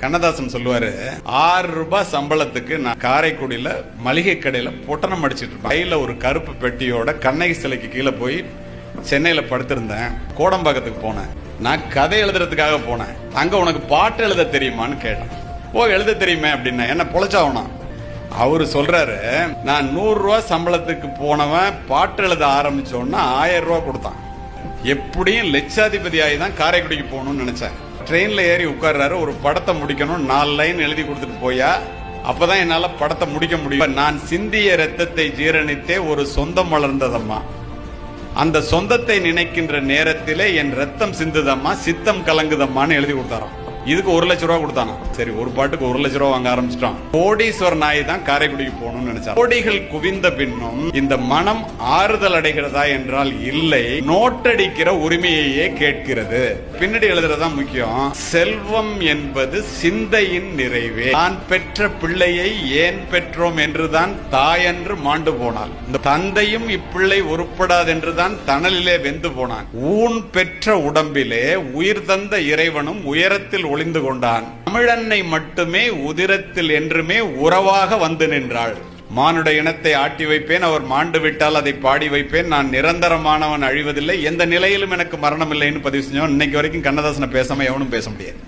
கண்ணதாசன் சொல்லுவாரு ஆறு ரூபாய் சம்பளத்துக்கு நான் காரைக்குடியில மளிகை கடையில பொட்டணம் அடிச்சிட்டு இருப்பேன் கையில ஒரு கருப்பு பெட்டியோட கண்ணகி சிலைக்கு கீழே போய் சென்னையில படுத்திருந்தேன். கோடம்பாக்கத்துக்கு போனேன். நான் கதை எழுதுறதுக்காக போனேன். அங்க உனக்கு பாட்டு எழுத தெரியுமான்னு கேட்டேன். ஓ எழுத தெரியுமே அப்படின்னா என்ன பொழைச்சாவணும் அவரு சொல்றாரு நான் நூறு ரூபாய் சம்பளத்துக்கு போனவன் பாட்டு எழுத ஆரம்பிச்சோன்னா ஆயிரம் ரூபாய் கொடுத்தான். எப்படியும் லட்சாதிபதி ஆகி தான் காரைக்குடிக்கு போகணும்னு நினைச்சேன். ட்ரெயினில் ஏறி உட்கார்றாரு. ஒரு படத்தை முடிக்கணும். நாலு லைன் எழுதி கொடுத்துட்டு போயா. அப்பதான் என்னால படத்தை முடிக்க முடியும். நான் சிந்திய ரத்தத்தை ஜீரணித்தே ஒரு சொந்தம் வளர்ந்ததம்மா. அந்த சொந்தத்தை நினைக்கின்ற நேரத்திலே என் ரத்தம் சிந்துதம்மா. சித்தம் கலங்குதம்மான்னு எழுதி கொடுத்தாராம். இதுக்கு ஒரு லட்ச ரூபா கொடுத்தானா? சரி ஒரு பாட்டுக்கு ஒரு லட்ச ரூபா வாங்க ஆரம்பிச்சிட்டான். கோடீஸ்வர நாய் தான் காரைக்குடிக்கு போகணும்னு நினைச்சா கோடிகள் குவிந்த பின்னும் இந்த மனம் ஆறுதல் அடைகிறதா என்றால் இல்லை நோட்டடிக்கிற உரிமையையே கேட்கிறது. பின்னாடி எழுதுறதா முக்கியம். செல்வம் என்பது சிந்தையின் நிறைவே. நான் பெற்ற பிள்ளையை ஏன் பெற்றோம் என்றுதான் தாயன்று மாண்டு போனாள். இந்த தந்தையும் இப்பிள்ளை உருப்படாதென்றுதான் தணலிலே வெந்து போனான். ஊன் பெற்ற உடம்பிலே உயிர் தந்த இறைவனும் உயரத்தில் ஒளிந்து கொண்டான். தமிழன்னை மட்டுமே உதிரத்தில் என்றுமே உறவாக வந்து நின்றாள். மானுட இனத்தை ஆட்டி வைப்பேன் அவர் மாண்டு விட்டால் அதை பாடி வைப்பேன். நான் நிரந்தரமானவன் அழிவதில்லை. எந்த நிலையிலும் எனக்கு மரணம் இல்லைன்னு பதிவு செஞ்சோம் இன்னைக்கு வரைக்கும் கண்ணதாசனை பேசாம எவனும் பேச முடியாது.